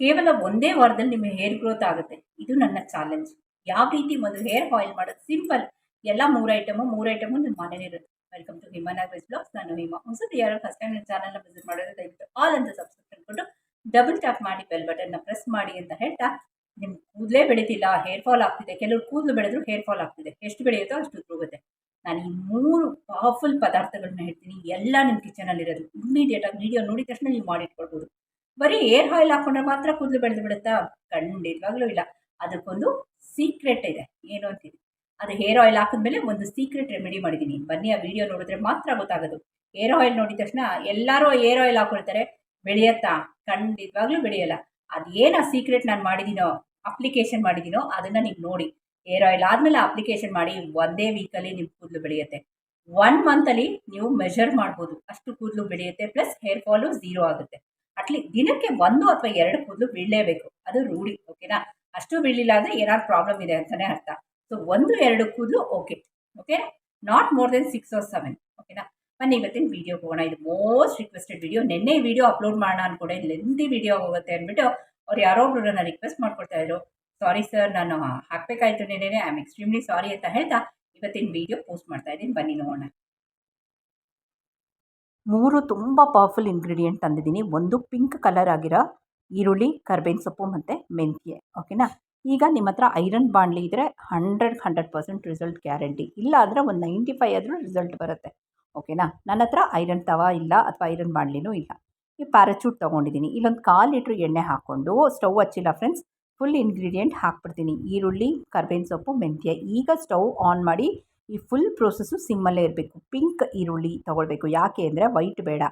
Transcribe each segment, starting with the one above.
ಕೇವಲ ಒಂದೇ ವಾರದಲ್ಲಿ ನಿಮ್ಮ ಹೇರ್ ಗ್ರೋತ್ ಆಗುತ್ತೆ. ಇದು ನನ್ನ ಚಾಲೆಂಜ್ ಯಾವ ರೀತಿ ಮೊದಲು ಹೇರ್ ಆಯಿಲ್ ಮಾಡೋದು? ಸಿಂಪಲ್ ಎಲ್ಲ ಮೂರು ಐಟಮು ಮೂರು ಐಟಮು ನಿಮ್ಮ ಮನೇಲಿ ಇರುತ್ತೆ. ವೆಲ್ಕಮ್ ಟು ಹಿಮಾನಾಗ್ರೇಸ್ ಬ್ಲಾಗ್ಸ್ ನಾನು ಹಿಮ. ಹೊಸದು ಯಾರು ಫಸ್ಟ್ ಟೈಮ್ ನನ್ನ ಚಾನಲ್ನ ವಿಸಿಟ್ ಮಾಡೋದು ದಯವಿಟ್ಟು ಆಲ್ ಅಂತ ಸಬ್ಸ್ಕ್ರೈಬ್ ಕೊಟ್ಟು ಡಬಲ್ ಟ್ಯಾಪ್ ಮಾಡಿ ಬೆಲ್ ಬಟನ್ನ ಪ್ರೆಸ್ ಮಾಡಿ ಅಂತ ಹೇಳ್ತಾ ನಿಮ್ಮ ಕೂದಲೇ ಬೆಳೀತಿಲ್ಲ ಹೇರ್ ಫಾಲ್ ಆಗ್ತಿದೆ. ಕೆಲವರು ಕೂದಲು ಬೆಳೆದ್ರು ಹೇರ್ ಫಾಲ್ ಆಗ್ತಿದೆ. ಎಷ್ಟು ಬೆಳೆಯುತ್ತೋ ಅಷ್ಟು ಉದ್ರೋಗುತ್ತೆ. ನಾನು ಈ ಮೂರು ಪವರ್ಫುಲ್ ಪದಾರ್ಥಗಳನ್ನ ಹೇಳ್ತೀನಿ. ಎಲ್ಲ ನಿಮ್ಮ ಕಿಚನಲ್ಲಿ ಇರೋದು ಇಮ್ಮಿಡಿಯೇಟಾಗಿ ವಿಡಿಯೋ ನೋಡಿದ ತಕ್ಷಣ ನೀವು ಮಾಡಿಟ್ಕೊಳ್ಬೋದು ಬರೀ ಏರ್ ಆಯಿಲ್ ಹಾಕೊಂಡ್ರೆ ಮಾತ್ರ ಕೂದಲು ಬೆಳೆದು ಬಿಡುತ್ತಾ? ಖಂಡಿತವಾಗ್ಲೂ ಇಲ್ಲ. ಅದಕ್ಕೊಂದು ಸೀಕ್ರೆಟ್ ಇದೆ. ಏನು ಅಂತೀನಿ ಅದು ಹೇರ್ ಆಯಿಲ್ ಹಾಕಿದ್ಮೇಲೆ ಒಂದು ಸೀಕ್ರೆಟ್ ರೆಮಿಡಿ ಮಾಡಿದ್ದೀನಿ. ಬನ್ನಿ, ಆ ವಿಡಿಯೋ ನೋಡಿದ್ರೆ ಮಾತ್ರ ಗೊತ್ತಾಗೋದು. ಏರ್ ಆಯಿಲ್ ನೋಡಿದ ತಕ್ಷಣ ಎಲ್ಲರೂ ಏರ್ ಆಯಿಲ್ ಹಾಕೊಳ್ತಾರೆ. ಬೆಳೆಯತ್ತಾ? ಖಂಡಿತವಾಗ್ಲೂ ಬೆಳೆಯಲ್ಲ. ಅದೇನು ಆ ಸೀಕ್ರೆಟ್ ನಾನು ಮಾಡಿದ್ದೀನೋ ಅಪ್ಲಿಕೇಶನ್ ಮಾಡಿದ್ದೀನೋ ಅದನ್ನು ನೀವು ನೋಡಿ. ಏರ್ ಆಯಿಲ್ ಆದಮೇಲೆ ಅಪ್ಲಿಕೇಶನ್ ಮಾಡಿ ಒಂದೇ ವೀಕಲ್ಲಿ ನಿಮ್ಮ ಕೂದಲು ಬೆಳೆಯುತ್ತೆ. ಒನ್ ಮಂತಲ್ಲಿ ನೀವು ಮೆಷರ್ ಮಾಡ್ಬೋದು. ಅಷ್ಟು ಕೂದಲು ಬೆಳೆಯುತ್ತೆ ಪ್ಲಸ್ ಹೇರ್ ಫಾಲು ಝೀರೋ ಆಗುತ್ತೆ. ಅಟ್ಲಿ ದಿನಕ್ಕೆ ಒಂದು ಅಥವಾ ಎರಡು ಕೂದಲು ಬೀಳಲೇಬೇಕು. ಅದು ರೂಢಿ, ಓಕೆನಾ? ಅಷ್ಟು ಬೀಳಿಲ್ಲ ಅಂದರೆ ಏನಾದ್ರು ಪ್ರಾಬ್ಲಮ್ ಇದೆ ಅಂತಲೇ ಅರ್ಥ. ಸೊ ಒಂದು, ಎರಡು ಕೂದಲು okay okay not more then six or seven ಓಕೆನಾ ಬನ್ನಿ, ಇವತ್ತಿನ ವೀಡಿಯೋಗೆ ಹೋಗೋಣ. ಇದು ಮೋಸ್ಟ್ ರಿಕ್ವೆಸ್ಟೆಡ್ ವಿಡಿಯೋ ನಿನ್ನೆ ವಿಡಿಯೋ ಅಪ್ಲೋಡ್ ಮಾಡೋಣ ಅನ್ಕೊಂಡೆ. ಲೆಂದಿ ವಿಡಿಯೋ ಹೋಗುತ್ತೆ ಅಂದ್ಬಿಟ್ಟು ಅವ್ರು ಯಾರೋ ಒಬ್ರು ನನ್ನ ರಿಕ್ವೆಸ್ಟ್ ಮಾಡ್ಕೊಳ್ತಾ ಇದ್ರು. ಸಾರಿ ಸರ್ ನಾನು ಹಾಕಬೇಕಾಯ್ತು ನೆನೆ ಐ ಆಮ್ ಎಕ್ಸ್ಟ್ರೀಮ್ಲಿ ಸಾರಿ ಅಂತ ಹೇಳ್ತಾ ಇವತ್ತಿನ ವಿಡಿಯೋ ಪೋಸ್ಟ್ ಮಾಡ್ತಾ ಇದ್ದೀನಿ. ಬನ್ನಿ, ನೋಡೋಣ. ಮೂರು ತುಂಬ ಪವರ್ಫುಲ್ ಇಂಗ್ರೀಡಿಯೆಂಟ್ ತಂದಿದ್ದೀನಿ. ಒಂದು ಪಿಂಕ್ ಕಲರ್ ಆಗಿರೋ ಈರುಳ್ಳಿ, ಕರ್ಬೇವಿನ ಸೊಪ್ಪು ಮತ್ತು ಮೆಂತ್ಯೆ. ಓಕೆನಾ ಈಗ ನಿಮ್ಮ ಹತ್ರ ಐರನ್ ಬಾಣಲಿ ಇದ್ದರೆ hundred hundred percent result guarantee ಇಲ್ಲ ಅಂದರೆ ಒಂದು ನೈಂಟಿ ಫೈ ಆದರೂ ರಿಸಲ್ಟ್ ಬರುತ್ತೆ. ಓಕೆನಾ ನನ್ನ ಹತ್ರ ಐರನ್ ತವ ಇಲ್ಲ ಅಥವಾ ಐರನ್ ಬಾಣಲಿನೂ ಇಲ್ಲ. ಈ ಪ್ಯಾರಾಚೂಟ್ ತೊಗೊಂಡಿದ್ದೀನಿ. ಇಲ್ಲೊಂದು ಕಾಲು ಲೀಟ್ರ್ ಎಣ್ಣೆ ಹಾಕ್ಕೊಂಡು ಸ್ಟವ್ ಹಚ್ಚಿಲ್ಲ ಫ್ರೆಂಡ್ಸ್ ಫುಲ್ ಇಂಗ್ರೀಡಿಯೆಂಟ್ ಹಾಕ್ಬಿಡ್ತೀನಿ. ಈರುಳ್ಳಿ, ಕರ್ಬೇವಿನ ಸೊಪ್ಪು, ಮೆಂತ್ಯ. ಈಗ ಸ್ಟವ್ ಆನ್ ಮಾಡಿ ಈ ಫುಲ್ ಪ್ರೋಸೆಸ್ಸು ಸಿಮ್ಮಲ್ಲೇ ಇರಬೇಕು. ಪಿಂಕ್ ಈರುಳ್ಳಿ ತೊಗೊಳ್ಬೇಕು. ಯಾಕೆ ಅಂದರೆ ವೈಟ್ ಬೇಡ.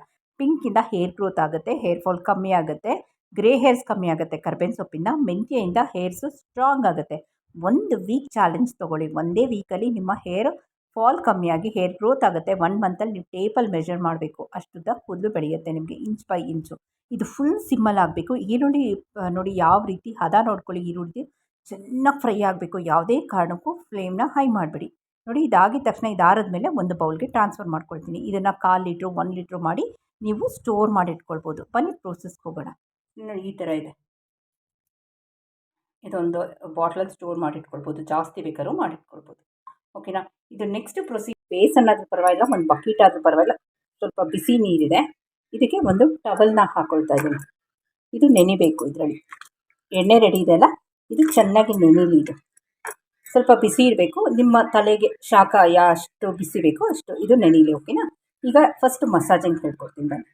ಪಿಂಕಿಂದ ಹೇರ್ ಗ್ರೋತ್ ಆಗುತ್ತೆ ಹೇರ್ ಫಾಲ್ ಕಮ್ಮಿ ಆಗುತ್ತೆ ಗ್ರೇ ಹೇರ್ಸ್ ಕಮ್ಮಿ ಆಗುತ್ತೆ, ಕರ್ಬೇವಿನ ಸೊಪ್ಪಿಂದ ಮೆಂತ್ಯೆಯಿಂದ ಹೇರ್ಸು ಸ್ಟ್ರಾಂಗ್ ಆಗುತ್ತೆ. ಒಂದು ವೀಕ್ ಚಾಲೆಂಜ್ ತೊಗೊಳ್ಳಿ. ಒಂದೇ ವೀಕಲ್ಲಿ ನಿಮ್ಮ ಹೇರ್ ಫಾಲ್ ಕಮ್ಮಿಯಾಗಿ ಹೇರ್ ಗ್ರೋತ್ ಆಗುತ್ತೆ. ಒನ್ ಮಂತಲ್ಲಿ ನೀವು ಟೇಪಲ್ಲಿ ಮೆಷರ್ ಮಾಡಬೇಕು. ಅಷ್ಟುದ್ದ ಕೂದಲು ಬೆಳೆಯುತ್ತೆ ನಿಮಗೆ ಇಂಚ್ ಬೈ ಇಂಚು ಇದು ಫುಲ್ ಸಿಮ್ಮಲ್ಲಿ ಆಗಬೇಕು. ಈರುಳ್ಳಿ ನೋಡಿ ಯಾವ ರೀತಿ ಹದ ನೋಡ್ಕೊಳ್ಳಿ ಈರುಳ್ಳಿ. ಚೆನ್ನಾಗಿ ಫ್ರೈ ಆಗಬೇಕು. ಯಾವುದೇ ಕಾರಣಕ್ಕೂ ಫ್ಲೇಮ್ನ ಹೈ ಮಾಡಬೇಡಿ. ನೋಡಿ, ಇದಾಗಿದ ತಕ್ಷಣ ಇದಾರದ ಮೇಲೆ ಒಂದು ಬೌಲ್ಗೆ ಟ್ರಾನ್ಸ್ಫರ್ ಮಾಡ್ಕೊಳ್ತೀನಿ. ಇದನ್ನು ಕಾಲು ಲೀಟ್ರು ಒಂದು ಲೀಟ್ರು ಮಾಡಿ ನೀವು ಸ್ಟೋರ್ ಮಾಡಿ ಇಟ್ಕೊಳ್ಬೋದು ಬನ್ನಿ ಪ್ರೋಸೆಸ್ಗೆ ಹೋಗೋಣ. ನೋಡಿ, ಈ ಥರ ಇದೆ. ಇದೊಂದು ಬಾಟ್ಲಲ್ಲಿ ಸ್ಟೋರ್ ಮಾಡಿಟ್ಕೊಳ್ಬೋದು. ಜಾಸ್ತಿ ಬೇಕಾದ್ರೂ ಮಾಡಿಟ್ಕೊಳ್ಬೋದು. ಓಕೆನಾ? ಇದು ನೆಕ್ಸ್ಟ್ ಪ್ರೊಸೀ ಬೇಸನ್ ಆದರೂ ಪರವಾಗಿಲ್ಲ, ಒಂದು ಬಕೆಟ್ ಆದರೂ ಪರವಾಗಿಲ್ಲ. ಸ್ವಲ್ಪ ಬಿಸಿ ನೀರಿದೆ. ಇದಕ್ಕೆ ಒಂದು ಟವಲ್ನ ಹಾಕೊಳ್ತಾ ಇದ್ದೀನಿ. ಇದು ನೆನಿಬೇಕು ಇದರಲ್ಲಿ. ಎಣ್ಣೆ ರೆಡಿ ಇದೆ ಅಲ್ಲ? ಇದು ಚೆನ್ನಾಗಿ ನೆನೀಲಿ ಇದು. ಸ್ವಲ್ಪ ಬಿಸಿ ಇರಬೇಕು. ನಿಮ್ಮ ತಲೆಗೆ ಶಾಖ ಎಷ್ಟು ಬಿಸಿ ಬೇಕು, ಅಷ್ಟು ಇದು ನೆನೀಲಿ, ಓಕೆನಾ? ಈಗ ಫಸ್ಟ್ ಮಸಾಜಿಂಗ್ ಹೇಳ್ಕೊಡ್ತೀನಿ ಬನ್ನಿ.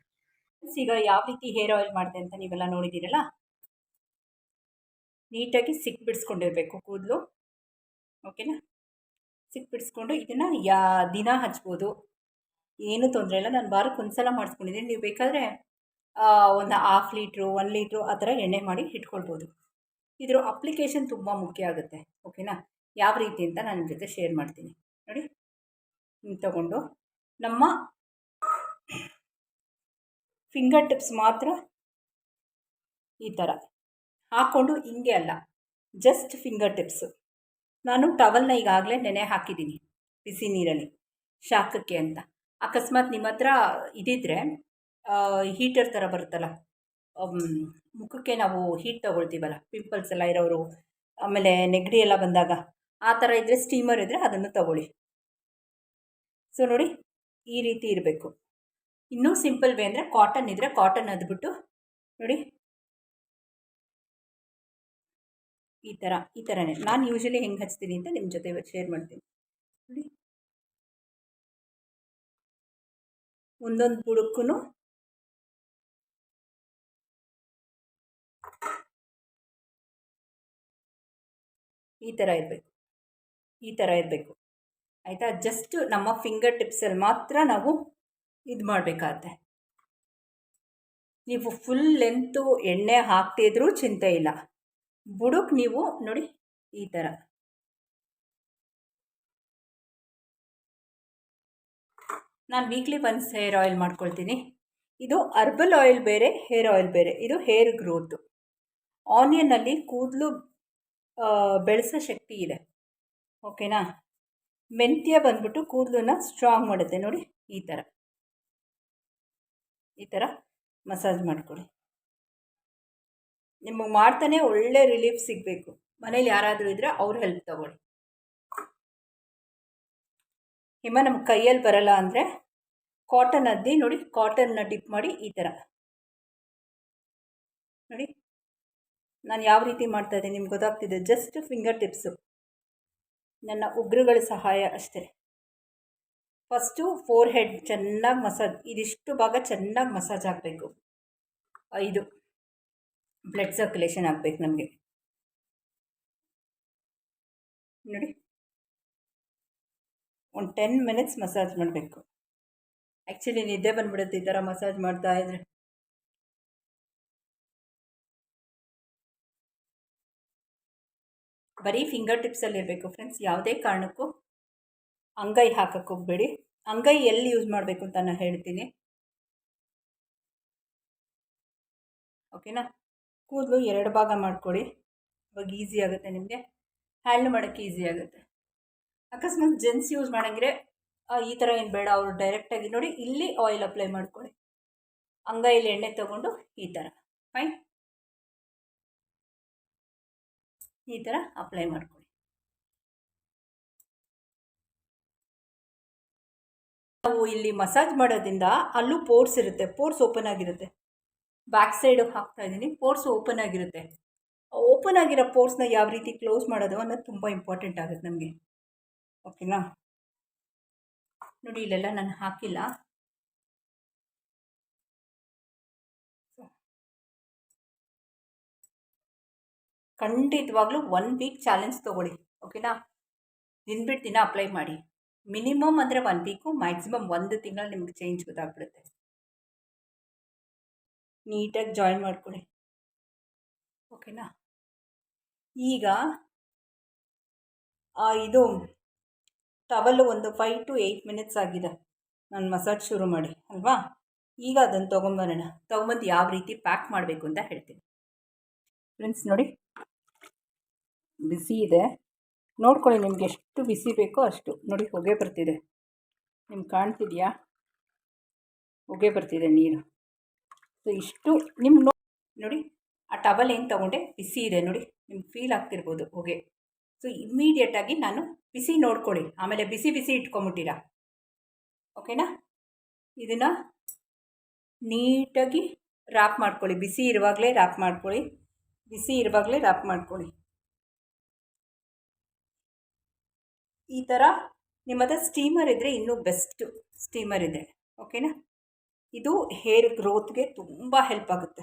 ಈಗ ಯಾವ ರೀತಿ ಹೇರ್ ಆಯಿಲ್ ಮಾಡಿದೆ ಅಂತ ನೀವೆಲ್ಲ ನೋಡಿದ್ದೀರಲ್ಲ? ನೀಟಾಗಿ ಸಿಕ್ ಬಿಡಿಸ್ಕೊಂಡಿರಬೇಕು ಕೂದಲು, ಓಕೆನಾ? ಸಿಕ್ ಬಿಡಿಸ್ಕೊಂಡು ಇದನ್ನು ಯಾ, ದಿನ ಹಚ್ಬೋದು. ಏನೂ ತೊಂದರೆ ಇಲ್ಲ, ನಾನು ವಾರಕ್ಕೆ ಒಂದು ಸಲ ಮಾಡಿಸ್ಕೊಂಡಿದ್ದೀನಿ. ನೀವು ಬೇಕಾದರೆ ಒಂದು ಹಾಫ್ ಲೀಟ್ರು ಒನ್ ಲೀಟ್ರು ಆ ಥರ ಎಣ್ಣೆ ಮಾಡಿ ಇಟ್ಕೊಳ್ಬೋದು. ಇದ್ರ ಅಪ್ಲಿಕೇಶನ್ ತುಂಬ ಮುಖ್ಯ ಆಗುತ್ತೆ, ಓಕೆನಾ? ಯಾವ ರೀತಿ ಅಂತ ನಾನು ನಿಮ್ಮ ಜೊತೆ ಶೇರ್ ಮಾಡ್ತೀನಿ. ನೋಡಿ ಹಿಂಗೆ ತಗೊಂಡು ನಮ್ಮ ಫಿಂಗರ್ ಟಿಪ್ಸ್ ಮಾತ್ರ ಈ ಥರ ಹಾಕ್ಕೊಂಡು ಹಿಂಗೆ ಅಲ್ಲ ಜಸ್ಟ್ ಫಿಂಗರ್ ಟಿಪ್ಸು ನಾನು ಟವಲ್ನ ಈಗಾಗಲೇ ನೆನೆ ಹಾಕಿದ್ದೀನಿ, ಬಿಸಿ ನೀರಲ್ಲಿ, ಶಾಖಕ್ಕೆ ಅಂತ. ಅಕಸ್ಮಾತ್ ನಿಮ್ಮ ಹತ್ರ ಇದಿದ್ದರೆ ಹೀಟರ್ ಥರ ಬರುತ್ತಲ್ಲ ಮುಖಕ್ಕೆ ನಾವು ಹೀಟ್ ತಗೊಳ್ತೀವಲ್ಲ ಪಿಂಪಲ್ಸ್ ಎಲ್ಲ ಇರೋರು, ಆಮೇಲೆ ನೆಗಡಿ ಎಲ್ಲ ಬಂದಾಗ ಆ ಥರ ಇದ್ದರೆ ಸ್ಟೀಮರ್ ಇದ್ದರೆ ಅದನ್ನು ತಗೊಳ್ಳಿ. ಸೊ ನೋಡಿ, ಈ ರೀತಿ ಇರಬೇಕು. ಇನ್ನೂ ಸಿಂಪಲ್ ವೇ ಅಂದರೆ ಕಾಟನ್ ಇದ್ದರೆ ಕಾಟನ್ ಅದ್ಬಿಟ್ಟು, ನೋಡಿ. ಈ ಥರ ಈ ಥರನೇ ನಾನು ಯೂಶಲಿ ಹೆಂಗೆ ಹಚ್ತೀನಿ ಅಂತ ನಿಮ್ಮ ಜೊತೆ ಶೇರ್ ಮಾಡ್ತೀನಿ. ನೋಡಿ. ಒಂದೊಂದು ಬುಡಕ್ಕೂ ಈ ಥರ ಇರಬೇಕು. ಈ ಥರ ಇರಬೇಕು. ಆಯಿತಾ? ಜಸ್ಟ್ ನಮ್ಮ ಫಿಂಗರ್ ಟಿಪ್ಸಲ್ಲಿ ಮಾತ್ರ ನಾವು ಇದು ಮಾಡಬೇಕಾಗತ್ತೆ. ನೀವು ಫುಲ್ ಲೆಂತು ಎಣ್ಣೆ ಹಾಕ್ತಿದ್ರೂ ಚಿಂತೆ ಇಲ್ಲ. ಬುಡಕ್ಕೆ ನೀವು ನೋಡಿ ಈ ಥರ ನಾನು ವೀಕ್ಲಿ ಒನ್ಸ್ ಹೇರ್ ಆಯಿಲ್ ಮಾಡ್ಕೊಳ್ತೀನಿ. ಇದು ಅರ್ಬಲ್ ಆಯಿಲ್ ಬೇರೆ ಹೇರ್ ಆಯಿಲ್ ಬೇರೆ. ಇದು ಹೇರ್ ಗ್ರೋತು ಆನಿಯನ್ನಲ್ಲಿ ಕೂದಲು ಬೆಳೆಸೋ ಶಕ್ತಿ ಇದೆ. ಓಕೆನಾ? ಮೆಂತ್ಯ ಬಂದ್ಬಿಟ್ಟು ಕೂದಲನ್ನ ಸ್ಟ್ರಾಂಗ್ ಮಾಡುತ್ತೆ ನೋಡಿ, ಈ ಥರ ಈ ಥರ ಮಸಾಜ್ ಮಾಡ್ಕೊಳ್ಳಿ. ನಿಮಗೆ ಮಾಡ್ತಾನೆ ಒಳ್ಳೆ ರಿಲೀಫ್ ಸಿಗಬೇಕು. ಮನೇಲಿ ಯಾರಾದರೂ ಇದ್ದರೆ ಅವ್ರ ಹೆಲ್ಪ್ ತಗೊಳ್ಳಿ. ಹಿಮ ನಮ್ಮ ಕೈಯಲ್ಲಿ ಬರಲ್ಲ ಅಂದರೆ ಕಾಟನ್ ಅದ್ದಿ ನೋಡಿ ಕಾಟನ್ನ ಡಿಪ್ ಮಾಡಿ ಈ ಥರ ನೋಡಿ, ನಾನು ಯಾವ ರೀತಿ ಮಾಡ್ತಾ ಇದ್ದೀನಿ ನಿಮ್ಗೆ ಗೊತ್ತಾಗ್ತಿದೆ? ಜಸ್ಟ್ ಫಿಂಗರ್ ಟಿಪ್ಸು ನನ್ನ ಉಗ್ರಗಳ ಸಹಾಯ ಅಷ್ಟೇ. ಫಸ್ಟು ಫೋರ್ ಹೆಡ್ ಚೆನ್ನಾಗಿ ಮಸಾಜ್, ಇದಿಷ್ಟು ಭಾಗ ಚೆನ್ನಾಗಿ ಮಸಾಜ್ ಆಗಬೇಕು. ಐದು. ಬ್ಲಡ್ ಸರ್ಕ್ಯುಲೇಷನ್ ಆಗಬೇಕು ನಮಗೆ. ನೋಡಿ. ಒಂದು ಟೆನ್ ಮಿನಿಟ್ಸ್ ಮಸಾಜ್ ಮಾಡಬೇಕು. ಆ್ಯಕ್ಚುಲಿ ನಿದ್ದೆ ಬಂದ್ಬಿಡುತ್ತೆ ಈ ಥರ ಮಸಾಜ್ ಮಾಡ್ತಾ ಇದ್ರೆ. ಬರೀ ಫಿಂಗರ್ ಟಿಪ್ಸಲ್ಲಿ ಇರಬೇಕು ಫ್ರೆಂಡ್ಸ್ ಯಾವುದೇ ಕಾರಣಕ್ಕೂ ಅಂಗೈ ಹಾಕಕ್ಕೆ ಹೋಗಬೇಡಿ. ಅಂಗೈ ಎಲ್ಲಿ ಯೂಸ್ ಮಾಡಬೇಕು ಅಂತ ನಾನು ಹೇಳ್ತೀನಿ. ಓಕೆನಾ ಕೂದಲು ಎರಡು ಭಾಗ ಮಾಡ್ಕೊಳ್ಳಿ ಇವಾಗ ಈಸಿ ಆಗುತ್ತೆ ನಿಮಗೆ. ಹ್ಯಾಂಡ್ಲ್ ಮಾಡೋಕ್ಕೆ ಈಸಿ ಆಗುತ್ತೆ. ಅಕಸ್ಮಾತ್ ಜೆನ್ಸ್ ಯೂಸ್ ಮಾಡಂಗಿದ್ರೆ ಈ ಥರ ಏನು ಬೇಡ, ಅವರು ಡೈರೆಕ್ಟಾಗಿ ನೋಡಿ ಇಲ್ಲಿ ಆಯಿಲ್ ಅಪ್ಲೈ ಮಾಡ್ಕೊಳ್ಳಿ ಅಂಗೈಲಿ ಎಣ್ಣೆ ತೊಗೊಂಡು ಈ ಥರ ಫೈನ್ ಈ ಥರ ಅಪ್ಲೈ ಮಾಡ್ಕೊಳ್ಳಿ. ನಾವು ಇಲ್ಲಿ ಮಸಾಜ್ ಮಾಡೋದ್ರಿಂದ ಅಲ್ಲೂ ಪೋರ್ಸ್ ಇರುತ್ತೆ ಪೋರ್ಸ್ ಓಪನ್ ಆಗಿರುತ್ತೆ. ಬ್ಯಾಕ್ ಸೈಡು ಹಾಕ್ತಾ ಇದ್ದೀನಿ ಪೋರ್ಸ್ ಓಪನ್ ಆಗಿರುತ್ತೆ. ಓಪನ್ ಆಗಿರೋ ಪೋರ್ಸ್ನ ಯಾವ ರೀತಿ ಕ್ಲೋಸ್ ಮಾಡೋದು ಅನ್ನೋದು ತುಂಬ ಇಂಪಾರ್ಟೆಂಟ್ ಆಗುತ್ತೆ ನಮಗೆ. ಓಕೆನಾ ನೋಡಿ ಇಲ್ಲೆಲ್ಲ ನಾನು ಹಾಕಿಲ್ಲ. ಖಂಡಿತವಾಗ್ಲೂ ಒನ್ ವೀಕ್ ಚಾಲೆಂಜ್ ತೊಗೊಳ್ಳಿ ಓಕೆನಾ ದಿನ ಬಿಟ್ಟು ದಿನ ಅಪ್ಲೈ ಮಾಡಿ. ಮಿನಿಮಮ್ ಅಂದರೆ ಒನ್ ವೀಕು ಮ್ಯಾಕ್ಸಿಮಮ್ ಒಂದು ತಿಂಗಳು ನಿಮ್ಗೆ ಚೇಂಜ್ ಗೊತ್ತಾಗ್ಬಿಡುತ್ತೆ. ನೀಟಾಗಿ ಜಾಯಿನ್ ಮಾಡ್ಕೊಳ್ಳಿ ಓಕೆನಾ ಈಗ ಇದು ಟವಲ್ಲು ಒಂದು ಫೈವ್ ಟು ಏಯ್ಟ್ ಮಿನಿಟ್ಸ್ ಆಗಿದೆ. ನಾನು ಮಸಾಜ್ ಶುರು ಮಾಡಿ, ಅಲ್ವಾ? ಈಗ ಅದನ್ನು ತೊಗೊಂಬರೋಣ. ತೊಗೊಂಬಂದು ಯಾವ ರೀತಿ ಪ್ಯಾಕ್ ಮಾಡಬೇಕು ಅಂತ ಹೇಳ್ತೀನಿ. ಫ್ರೆಂಡ್ಸ್ ನೋಡಿ ಬಿಸಿ ಇದೆ. ನೋಡ್ಕೊಳ್ಳಿ ನಿಮ್ಗೆ ಎಷ್ಟು ಬಿಸಿ ಬೇಕೋ ಅಷ್ಟು. ನೋಡಿ, ಹೊಗೆ ಬರ್ತಿದೆ. ನಿಮ್ಗೆ ಕಾಣ್ತಿದೆಯಾ? ಹೊಗೆ ಬರ್ತಿದೆ ನೀರು. ಸೊ ಇಷ್ಟು ನಿಮ್ಮ ನೋಡಿ, ಆ ಟವಲ್ ಏನು ತೊಗೊಂಡೆ? ಬಿಸಿ ಇದೆ ನೋಡಿ. ನಿಮ್ಗೆ ಫೀಲ್ ಆಗ್ತಿರ್ಬೋದು ಹೊಗೆ. ಸೊ ಇಮ್ಮಿಡಿಯೇಟಾಗಿ ನಾನು ಬಿಸಿ ನೋಡ್ಕೊಳ್ಳಿ. ಆಮೇಲೆ ಬಿಸಿ ಬಿಸಿ ಇಟ್ಕೊಂಬಿಟ್ಟಿರ? ಓಕೆನಾ? ಇದನ್ನು ನೀಟಾಗಿ ರ್ಯಾಪ್ ಮಾಡ್ಕೊಳ್ಳಿ. ಬಿಸಿ ಇರುವಾಗಲೇ ರ್ಯಾಪ್ ಮಾಡ್ಕೊಳ್ಳಿ. ಬಿಸಿ ಇರುವಾಗಲೇ ರ್ಯಾಪ್ ಮಾಡ್ಕೊಳ್ಳಿ. ಈ ಥರ ನಿಮ್ಮ ಹತ್ರ ಸ್ಟೀಮರ್ ಇದ್ದರೆ ಇನ್ನೂ ಬೆಸ್ಟು ಸ್ಟೀಮರ್ ಇದೆ. ಓಕೆನಾ ಇದು ಹೇರ್ ಗ್ರೋತ್ಗೆ ತುಂಬ ಹೆಲ್ಪ್ ಆಗುತ್ತೆ.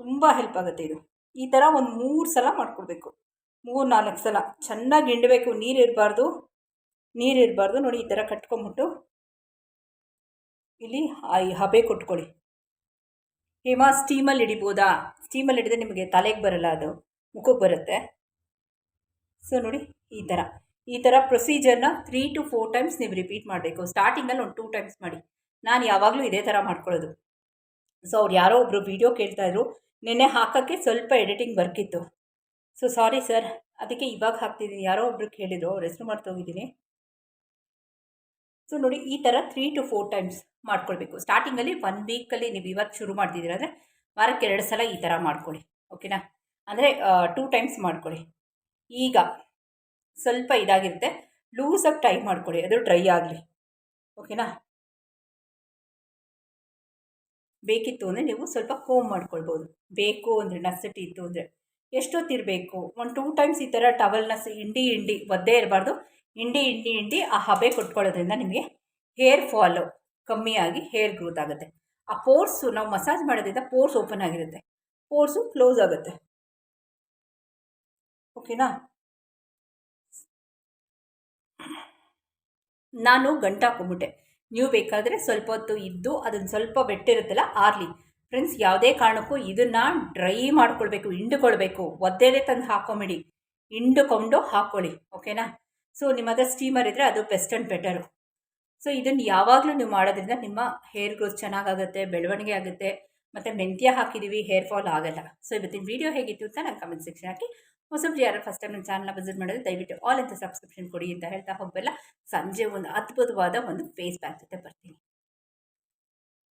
ತುಂಬ ಹೆಲ್ಪ್ ಆಗುತ್ತೆ ಇದು. ಈ ಥರ ಒಂದು ಮೂರು ಸಲ ಮಾಡ್ಕೊಳ್ಬೇಕು ಮೂರು ನಾಲ್ಕು ಸಲ. ಚೆನ್ನಾಗಿ ಹಿಂಡಬೇಕು. ನೀರು ಇರಬಾರ್ದು. ನೀರು ಇರಬಾರ್ದು. ನೋಡಿ ಈ ಥರ ಕಟ್ಕೊಂಬಿಟ್ಟು ಇಲ್ಲಿ ಹಬೆ ಕೊಟ್ಕೊಳ್ಳಿ. ಹೇಮ ಸ್ಟೀಮಲ್ಲಿ ಹಿಡಿಬೋದಾ? ಸ್ಟೀಮಲ್ಲಿ ಹಿಡಿದ್ರೆ ನಿಮಗೆ ತಲೆಗೆ ಬರಲ್ಲ ಅದು. ಮುಖಕ್ಕೆ ಬರುತ್ತೆ. ಸೊ ನೋಡಿ ಈ ಥರ ಈ ಥರ ಪ್ರೊಸೀಜರ್ನ ತ್ರೀ ಟು ಫೋರ್ ಟೈಮ್ಸ್ ನೀವು ರಿಪೀಟ್ ಮಾಡಬೇಕು. ಸ್ಟಾರ್ಟಿಂಗಲ್ಲಿ ಒಂದು ಟೂ ಟೈಮ್ಸ್ ಮಾಡಿ. ನಾನು ಯಾವಾಗಲೂ ಇದೇ ಥರ ಮಾಡ್ಕೊಳ್ಳೋದು. ಸೊ ಅವ್ರು ಯಾರೋ ಒಬ್ಬರು ವೀಡಿಯೋ ಕೇಳ್ತಾಯಿದ್ರು ನಿನ್ನೆ ಹಾಕೋಕ್ಕೆ ಸ್ವಲ್ಪ ಎಡಿಟಿಂಗ್ ವರ್ಕಿತ್ತು ಸೊ ಸಾರಿ ಸರ್ ಅದಕ್ಕೆ ಇವಾಗ ಹಾಕ್ತಿದ್ದೀನಿ. ಯಾರೋ ಒಬ್ರು ಕೇಳಿದ್ರು. ಅವ್ರು ಹೆಸರು ಮಾಡ್ತೋಗಿದ್ದೀನಿ ಸೊ ನೋಡಿ ಈ ಥರ ತ್ರೀ ಟು ಫೋರ್ ಟೈಮ್ಸ್ ಮಾಡ್ಕೊಳ್ಬೇಕು. ಸ್ಟಾರ್ಟಿಂಗಲ್ಲಿ ಒನ್ ವೀಕಲ್ಲಿ ನೀವು ಇವತ್ತು ಶುರು ಮಾಡ್ತಿದ್ದೀರ ಅಂದರೆ ವಾರಕ್ಕೆ ಎರಡು ಸಲ ಈ ಥರ ಮಾಡ್ಕೊಳ್ಳಿ. ಓಕೆನಾ ಅಂದರೆ ಟೂ ಟೈಮ್ಸ್ ಮಾಡ್ಕೊಳ್ಳಿ. ಈಗ ಸ್ವಲ್ಪ ಇದಾಗಿರುತ್ತೆ. ಲೂಸಾಗಿ ಟೈ ಮಾಡ್ಕೊಳ್ಳಿ ಅದು ಡ್ರೈ ಆಗಲಿ. ಓಕೆನಾ? ಬೇಕಿತ್ತು ಅಂದರೆ ನೀವು ಸ್ವಲ್ಪ ಕೋಮ್ ಮಾಡ್ಕೊಳ್ಬೋದು. ಬೇಕು ಅಂದರೆ ನಸಟಿ ಇತ್ತು ಅಂದರೆ ಎಷ್ಟೊತ್ತಿರಬೇಕು? ಒಂದು ಟೂ ಟೈಮ್ಸ್ ಈ ಥರ ಟವಲ್ನ ಹಿಂಡಿ ಹಿಂಡಿ ಒದ್ದೇ ಇರಬಾರ್ದು. ಹಿಂಡಿ ಹಿಂಡಿ ಹಿಂಡಿ ಆ ಹಬೆ ಕೊಟ್ಕೊಳ್ಳೋದ್ರಿಂದ ನಿಮಗೆ ಹೇರ್ ಫಾಲು ಕಮ್ಮಿಯಾಗಿ ಹೇರ್ ಗ್ರೋತ್ ಆಗುತ್ತೆ. ಆ ಪೋರ್ಸು ನಾವು ಮಸಾಜ್ ಮಾಡೋದ್ರಿಂದ ಪೋರ್ಸ್ ಓಪನ್ ಆಗಿರುತ್ತೆ. ಪೋರ್ಸು ಕ್ಲೋಸ್ ಆಗುತ್ತೆ. ಓಕೆನಾ? ನಾನು ಗಂಟಾಕೊಂಬಿಟ್ಟೆ ನೀವು ಬೇಕಾದರೆ ಸ್ವಲ್ಪ ಹೊತ್ತು ಇದ್ದು ಅದನ್ನು ಸ್ವಲ್ಪ ಬೆಟ್ಟಿರುತ್ತಲ್ಲ ಆರ್ಲಿ. ಫ್ರೆಂಡ್ಸ್, ಯಾವುದೇ ಕಾರಣಕ್ಕೂ ಇದನ್ನು ಡ್ರೈ ಮಾಡ್ಕೊಳ್ಬೇಕು, ಹಿಂಡ್ಕೊಳ್ಬೇಕು. ಒದ್ದೇದೇ ತಂದು ಹಾಕೊಂಬಿಡಿ. ಹಿಂಡುಕೊಂಡು ಹಾಕ್ಕೊಳ್ಳಿ ಓಕೆನಾ? ಸೊ, ನಿಮ್ಮ ಹತ್ರ ಸ್ಟೀಮರ್ ಇದ್ದರೆ ಅದು ಬೆಸ್ಟ್ ಆ್ಯಂಡ್ ಬೆಟರು. ಸೊ, ಇದನ್ನು ಯಾವಾಗಲೂ ನೀವು ಮಾಡೋದ್ರಿಂದ ನಿಮ್ಮ ಹೇರ್ ಗ್ರೋತ್ ಚೆನ್ನಾಗಾಗುತ್ತೆ, ಬೆಳವಣಿಗೆ ಆಗುತ್ತೆ. ಮತ್ತು ಮೆಂತ್ಯ ಹಾಕಿದ್ದೀವಿ ಹೇರ್ ಫಾಲ್ ಆಗಲ್ಲ. ಸೊ, ಇವತ್ತಿನ ವೀಡಿಯೋ ಹೇಗಿತ್ತು ಅಂತ ನಾನು ಕಮೆಂಟ್ ಸೆಕ್ಷನ್ ಹಾಕಿ ಹೊಸಬ್ರು ಯಾರು ಫಸ್ಟ್ ಟೈಮ್ ನನ್ನ ಚಾನಲ್ನ ವಿಸಿಟ್ ಮಾಡಿದ್ರೆ ದಯವಿಟ್ಟು ಆಲ್ ಅಂತ ಸಬ್ಸ್ಕ್ರಿಪ್ಷನ್ ಕೊಡಿ ಅಂತ ಹೇಳ್ತಾ ಹೋಗಬಲ್ಲ ಸಂಜೆ ಒಂದು ಅದ್ಭುತವಾದ ಒಂದು ಫೇಸ್ ಪ್ಯಾಕ್ ಜೊತೆ ಬರ್ತೀನಿ.